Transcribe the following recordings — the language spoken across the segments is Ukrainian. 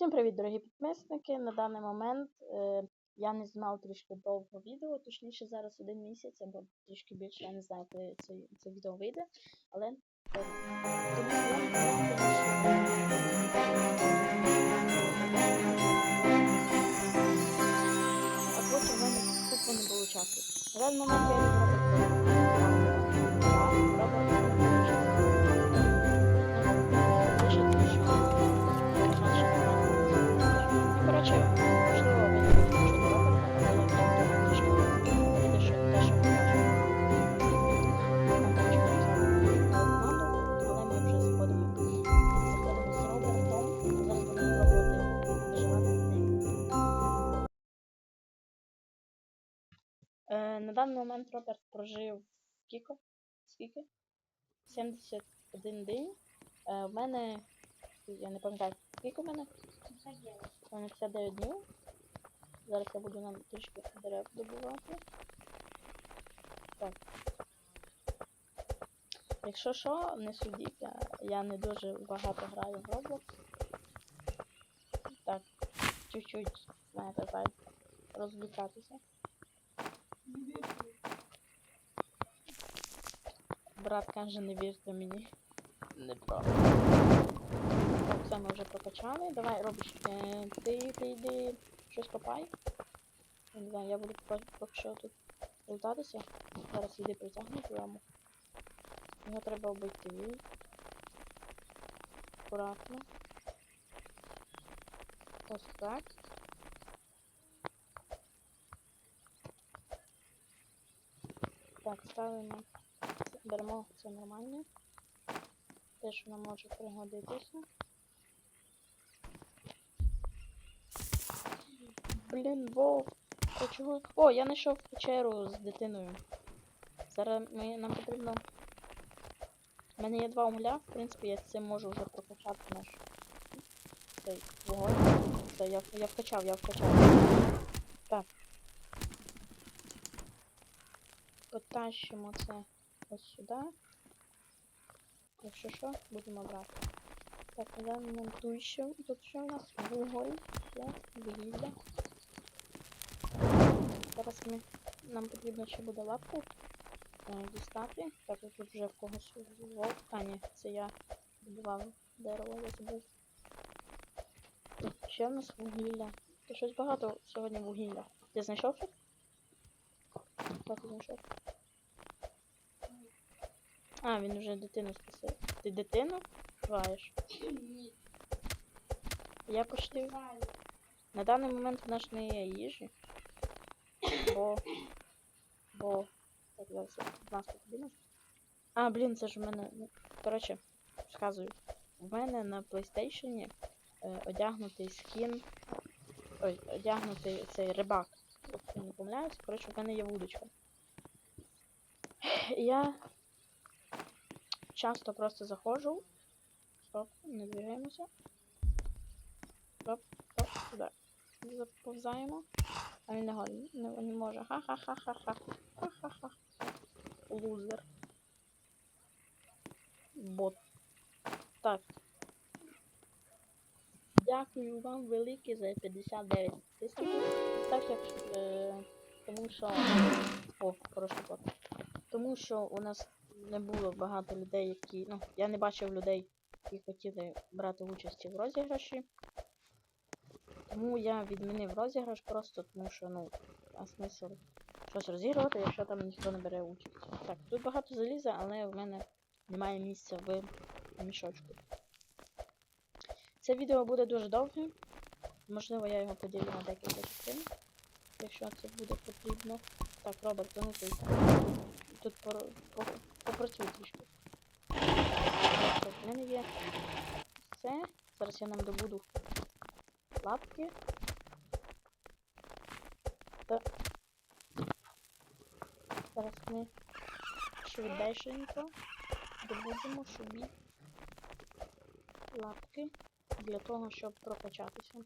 Всім привіт, дорогі підписники. На даний момент е, я не знімав трішки довго відео, точніше зараз один місяць або трішки більше, я не знаю, коли це, це відео вийде. Але е, а потім в мене тупо не було часу. На даний момент я даний момент Роберт прожив скільки? Скільки? 71 день. Е, в мене, я не пам'ятаю, скільки в мене? У мене 59 днів. Зараз я буду нам трішки дерев добувати. Так. Якщо що, не судіть, я не дуже багато граю в Roblox. Так, чуть-чуть, знаєте, так, розвлікатися. Брат каже, не вірте мені. Неправда. Так, все ми вже прокачали. Давай, робиш. Е, ти, ти йди щось копай. Я не знаю, я буду поки що тут лутатися. Зараз йди притягну яму. Його треба обійти. Акуратно. Ось так. Так, ставимо. Беремо це нормально. Теж воно може пригодитися. Блін. А чого? О, я знайшов печеру з дитиною. Зараз ми, нам потрібно. У мене є два угля, в принципі, я цим можу вже прокачати наш цей вогонь. Це я, я вкачав, я вкачав. Так. Потащимо це ось сюди. Якщо що, будемо брати. Так, нам тут ще, тут ще у нас вуголь, є, вугілля. Зараз ми, нам потрібно ще буде лапку дістати. Так, я тут вже в когось вовк. А, ні, це я добував дерево, я забув. Ще в нас вугілля. Та щось багато сьогодні вугілля. Ти знайшов? Так, знайшов. А, він вже дитину спасив. Ти дитину вбиваєш? Ні. Я почти. На даний момент в нас не є їжі. Бо. Бо. Так, зараз нас подивимось. А, блін, це ж в мене. ну, Коротше, сказую. В мене на PlayStation е, одягнутий скін. Ой, одягнутий цей рибак. Якщо не помиляюсь. Коротше, в мене є вудочка. Я часто просто заходжу. Стоп, не двигаємося. Стоп, стоп, сюди. Заповзаємо. А він не годен. Не, не може. Ха-ха-ха-ха-ха. Ха-ха-ха. Лузер. Бот. Так. Дякую вам велике за 59 підписників. Так як е, тому що. О, хороший бот. Тому що у нас не було багато людей, які. Ну, я не бачив людей, які хотіли брати участь в розіграші. Тому я відмінив розіграш просто тому що, ну, а смисл щось розігрувати, якщо там ніхто не бере участь. Так, тут багато заліза, але в мене немає місця в мішочку. Це відео буде дуже довге. Можливо, я його поділю на декілька частин, якщо це буде потрібно. Так, Роберт, ти тут пор... по... попрацюй трішки. Так, в мене є це. Зараз я нам добуду лапки. Та... Зараз ми швидесенько добудемо собі лапки для того, щоб прокачатися.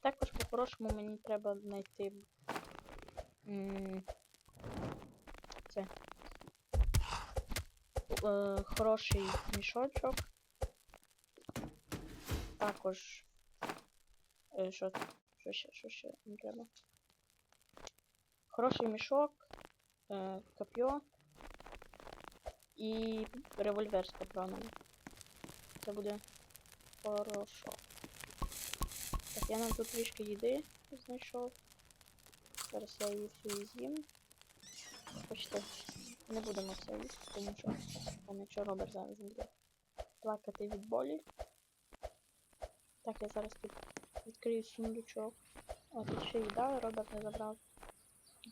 Також по-хорошому мені треба знайти це е, хороший мішочок також. Що, що ще, що ще не треба? Хороший мішок, е, коп'є і револьвер з патронами. Це буде хорошо. Так, я нам тут трішки їди знайшов. Зараз я її всю з'їм. Почти. Не будемо це їсти, тому що там якщо Роберт зараз плакати від болі. Так, я зараз тут відкрию сундучок. О, тут ще їда, Роберт не забрав.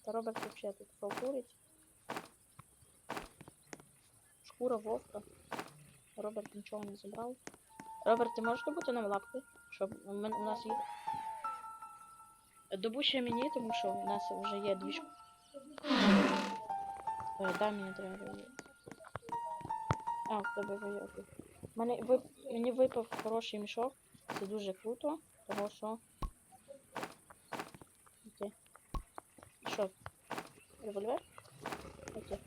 Та Роберт взагалі тут халтурить. Шкура вовка. Роберт нічого не забрав. Роберт, ти можеш добути нам лапки? Щоб у, нас є. Добу ще мені, тому що у нас вже є дві шкури. Ой, дай мені треба. її. А, в тебе ви окей. Мене вип... Мені випав хороший мішок. Це дуже круто, того що. Окей. Що? Револьвер? Окей.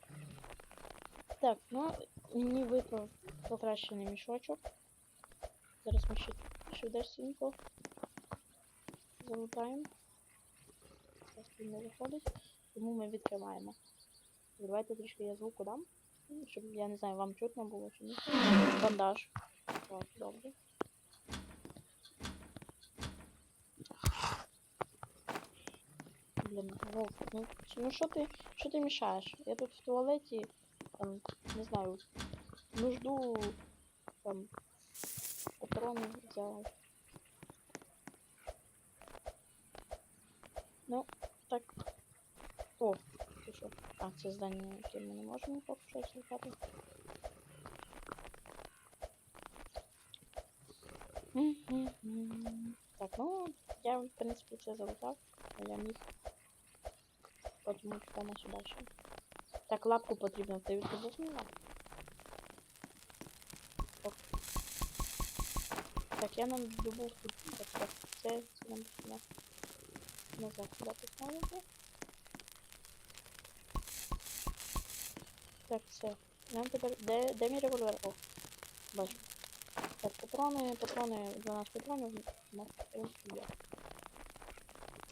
Так, ну мені випав покращений мішочок. Зараз ми ще швидесенько залутаємо. Зараз він не виходить, тому ми відкриваємо. Давайте трішки я звуку дам, щоб я не знаю, вам чутно було чи ні. Бандаж. Так, добре. Блін, Вовк, ну, ну що ти, що ти мішаєш? Я тут в туалеті, там, не знаю, нужду, там, патрони взяла. Ну, так. О, що? А, це здання, яке ми не можемо поки що слухати. Так, ну, я, в принципі, це залутав, я міг. Потім сюди ще. Так, лапку потрібно, ти відповідала? Так, я нам добув тут. Так, так, це, це нам сюди. Назад сюди поставити. Так, все. Нам тепер. Де, де мій револьвер? О, бачу. Так, патрони, патрони, 12 патронів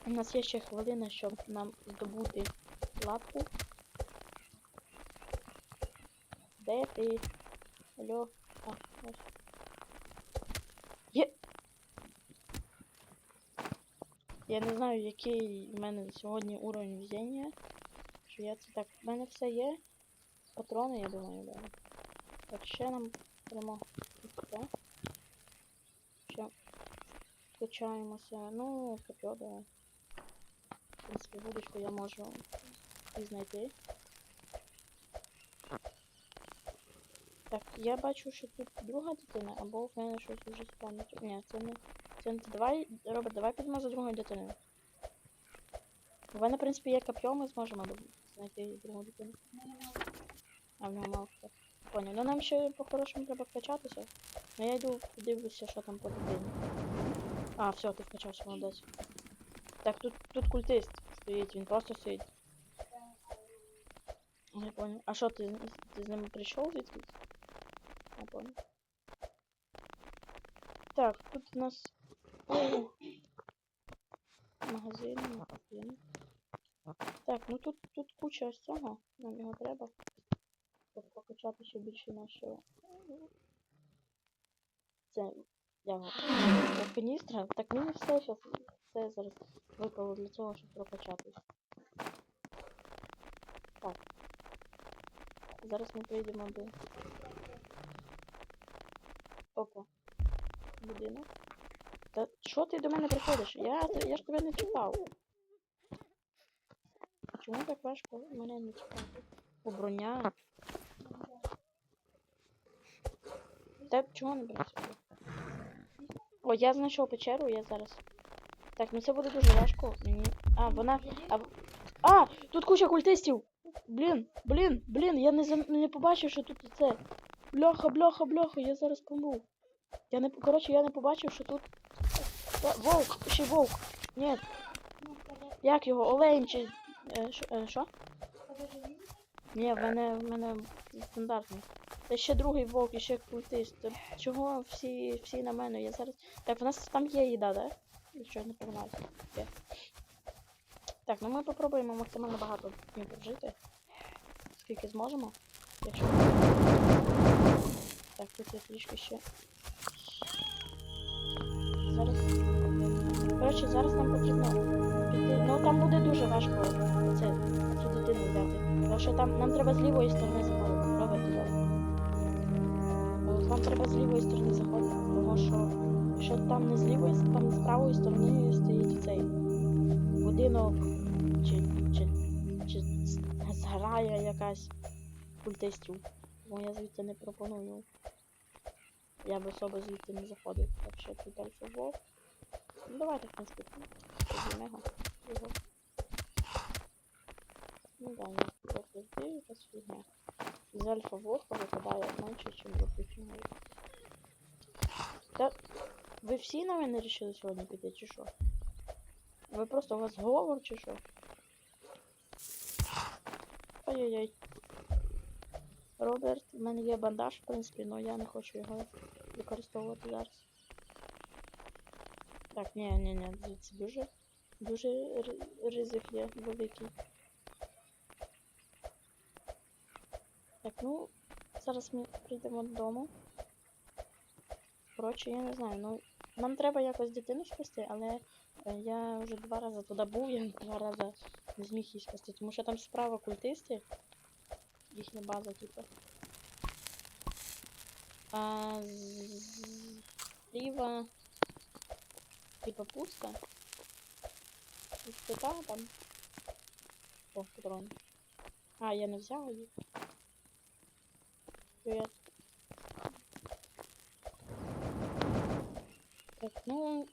у нас є. Ще хвилина, щоб нам здобути лапку. Де ти? Алло? А, ось. Є! Я не знаю, який в мене сьогодні уровень везіння. Що я це так. В мене все є. Патрони, я думаю, да. Так, ще нам прямо таке. Ще качаємося. Ну, копьо, да. В принципі, вудочку я можу і знайти. Так, я бачу, що тут друга дитина, або в мене щось з пам'яттю. Ні, це не. Це не давай, Роберт, давай підемо за другою дитиною. У мене, в принципі, є коп'є, ми зможемо знайти другу дитину. А в нього. Понял. Ну нам ще по-хорошому треба вкачатися. Ну я йду подивлюся, що там по дитині. А, все, ти вкачався, молодець. Так, тут, тут культист стоїть, він просто стоїть. Не понял. А що, ти, ти з ним прийшов звідки? Не понял. Так, тут у нас магазин, магазин. Так, ну тут, тут куча ось цього, нам його треба. Щоб покачати ще більше нашого. Це я каністра. Так мені все щас, все зараз випало для цього, щоб прокачатись. Так. Зараз ми прийдемо до. Опа. Будинок. Та що ти до мене приходиш? Я, я ж тебе не чекав. Чому так важко мене не чекати? О, Та чого не працює? О, я знайшов печеру, я зараз. Так, ну це буде дуже важко. Мені. А, вона. А, а тут куча культистів! Блін, блін, блін, я не, зам... не побачив, що тут це. Бляха, бляха, бляха, я зараз помру. Я не. Коротше, я не побачив, що тут. Та, Вовк, ще вовк. Ні. Як його? Олень чи. Е, що? Е? Ні, в мене, в мене стандартний. Та ще другий вовк, і ще культист. Чого всі, всі на мене? Я зараз. Так, в нас там є їда, да? Якщо я не помиляюся. Так, ну ми попробуємо максимально багато днів прожити. Скільки зможемо. Якщо. Так, тут є трішки ще. Зараз. Коротше, зараз нам потрібно. Ну там буде дуже важко це, цю дитину взяти. Тому що там нам треба з лівої сторони заходити. Вам треба з лівої сторони заходити, тому що якщо там не з лівої, там з правої сторони стоїть цей будинок чи, чи, чи зграя якась культистів. Тому я звідти не пропоную. Я б особо звідти не заходив. Так що тут альфа-вов. Ну давайте, в принципі, його. Ну да, я збив, якась фігня. З альфа-вовка випадає менше, ніж з оптичного. Та ви всі на мене рішили сьогодні піти, чи що? Ви просто у вас говор, чи що? Ой-ой-ой. Роберт, в мене є бандаж, в принципі, але я не хочу його використовувати зараз. Так, ні, ні, ні, це дуже, дуже ри- ризик є великий. Так, ну, зараз ми прийдемо додому. Коротше, я не знаю, ну, нам треба якось дитину спасти, але е, я вже два рази туди був, я два рази не зміг її спасти, тому що там справа культисти, їхня база, типу. А зліва типа пусто. Пустота там. О, патрон. А, я не взяла їх. Привет. Так, ну,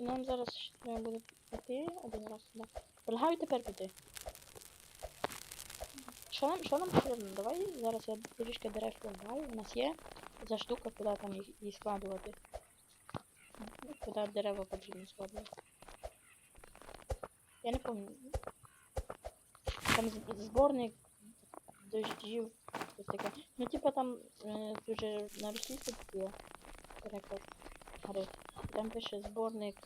нам зараз ще треба буде піти один раз сюди. Предлагаю тепер піти. Що нам, що нам потрібно? Давай зараз я трішки дерев полагаю. У нас є ця штука, куди там їх, їх складувати. Куди дерева потрібно складувати. Я не пам'ятаю. Там зборник дождів. Щось таке. Ну, типа там е, дуже на російську є переклад гри. Там пише зборник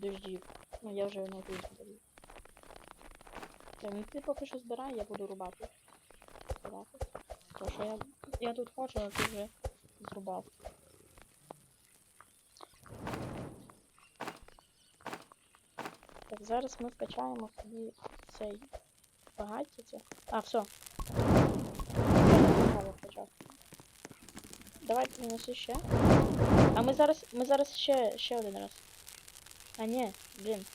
дождів. Ну, я вже на українську даю. Так, ну ти поки що збирай, я буду рубати. Збирати. Тому що я, я тут хочу, а ти вже зрубав. Так, зараз ми вкачаємо собі цей багаття. А, все. Давай принеси ще. А ми зараз. Ми зараз ще ще один раз. А ні, блін.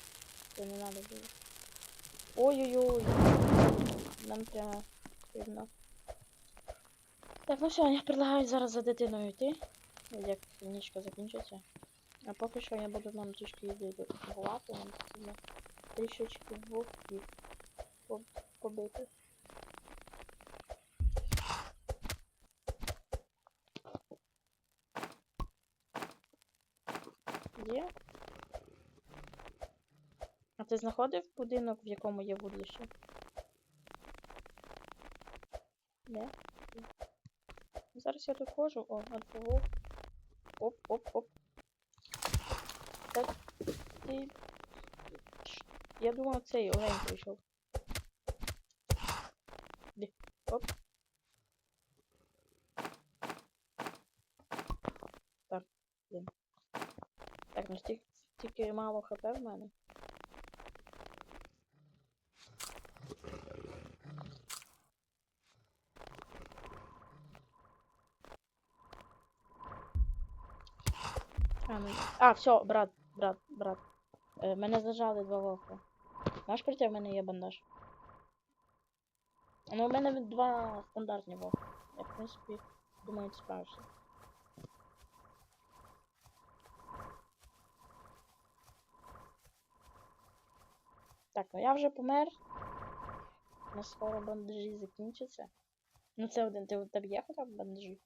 Це не надо було. Ой-ой-ой. Нам прямо потрібно. Так, ну все, я предлагаю зараз за дитиною йти. Як нічка закінчиться. А поки що я буду нам трішки їди готувати, нам потрібно трішечки вовків поб- побити. Є? А ти знаходив будинок, в якому є вудлище? Ні? Зараз я тут ходжу. О, альфа-вовк. Оп, оп, оп. Так, ти... Я думав, цей олень прийшов. Де? Оп. Так, блін. Так, ну стільки мало хп в мене. А, ну... а, все, брат, брат, брат. Е, мене зажали два вовка. Можеш прийти, в мене є бандаж. Ну, у мене два стандартні вовка. Я, в принципі, думаю, ти справишся. Так, ну я вже помер. У нас скоро бандажі закінчаться. Ну це один, ти у тебе є хоча б бандажі?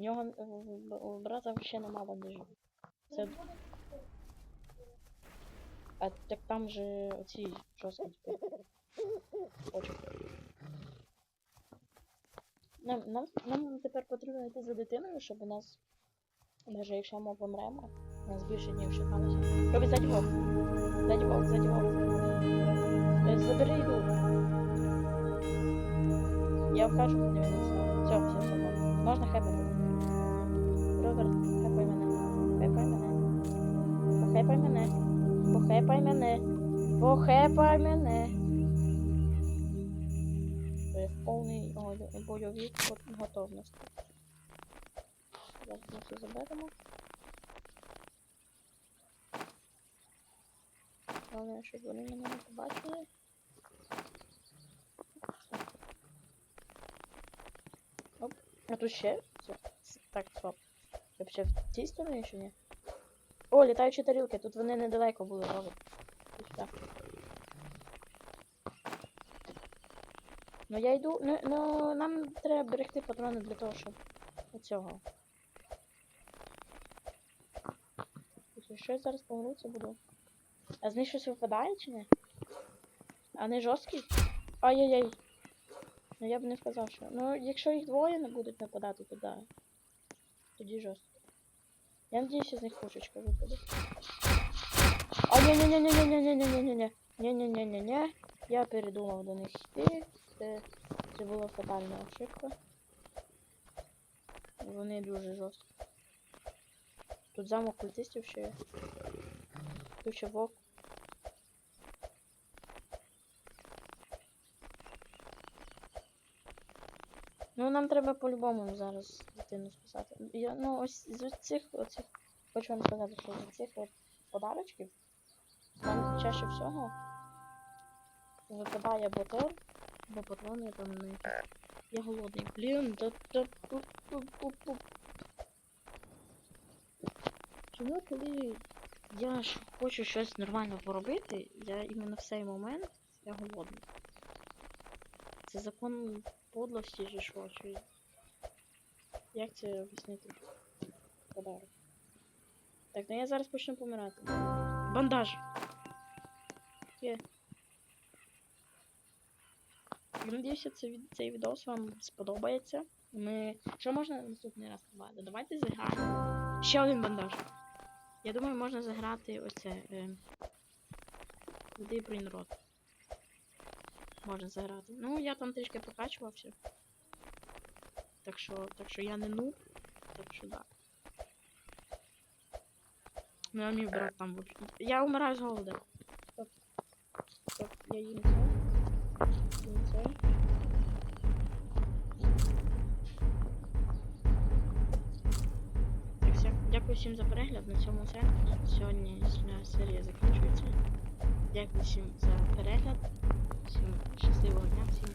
Нього е, в- в- у брата ще нема бандажів. Це... А так там же оці жорсткі. Очі. Нам, нам, нам тепер потрібно йти за дитиною, щоб у нас, навіть якщо ми помремо, у нас більше днів чекалося. Робить ззаді вовк. Ззаді вовк, ззаді вовк. Е, Забери йду. Я вкажу, куди він став. Все, все, все. можна. Можна хепати. Роберт, хепай мене. Хепай мене. Похепай мене. Похепай мене. Похепай мене. Повній ой- бойовій го- готовності. Зараз ми все заберемо. Головне, щоб вони мене не побачили. Оп. А тут ще? Це- це- Так, стоп. Вообще в цій стороні чи ні? О, літаючі тарілки, тут вони недалеко були, Робert. Ну я йду. Ну, ну нам треба берегти патрони для того, щоб оцього. Якщо що я зараз це буду. А з них щось випадає чи ні? А не жорсткі? Ай-яй-яй. Ну я б не сказав, що. Ну, якщо їх двоє не будуть нападати, то да. Тоді жорстко. Я надеюсь, из них пушечка выпадет. А не не не не не не не не не не не не не не не Я передумав до них йти. Це, це була фатальна ошибка. Вони дуже жорсткі. Тут замок культистів ще є. Тут ще вовк. Нам треба по-любому зараз дитину спасати. Я, ну ось з цих оцих хочу вам сказати, що з цих от подарочків там чаще всього випадає ботор, бо патрони там не. Я голодний. Блін, да да Чому коли я ж хочу щось нормально поробити, я іменно в цей момент я голодний. Це закон подлості чи що? Чи... Як це об'яснити? Подарок. Так, ну я зараз почну помирати. Бандаж. Є. Я надіюся, цей відос вам сподобається. Ми. Що можна наступний раз побачити? Давайте зіграємо. Ще один бандаж. Я думаю, можна заграти оце. Е... Куди брейнрот. Можна заграти. Ну, я там трішки прокачувався. Так що, так що я не нуб. Так що да. Ну, а мій брат там буде. Я умираю з голоду. Стоп. Стоп, я їм це. Їм це. Так, все. Дякую всім за перегляд. На цьому все. Сьогодні е, серія закінчується. Дякую всім за перегляд. Всім щасливого дня, всім.